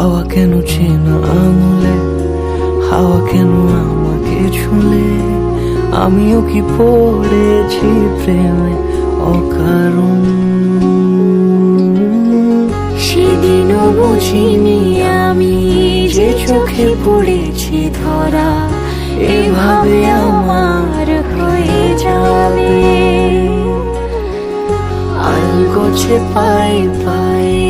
হাওয়া কেন চেনা আঙুলে হাওয়া কেন আমাকে ছুলে? আমিও কি পড়েছি প্রেমে অকারণ? সেদিনও বুঝিনি আমি যে চোখে পড়েছি ধরা এভাবে আমার হয়ে যাবে। আলগোছে পায়ে পায়ে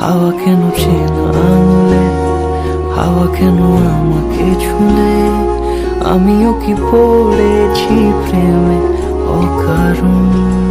হাওয়া কেন চেনা আনলে? হাওয়া কেন আমাকে ছুলে? আমিও কি পড়েছি প্রেমে অকারণ?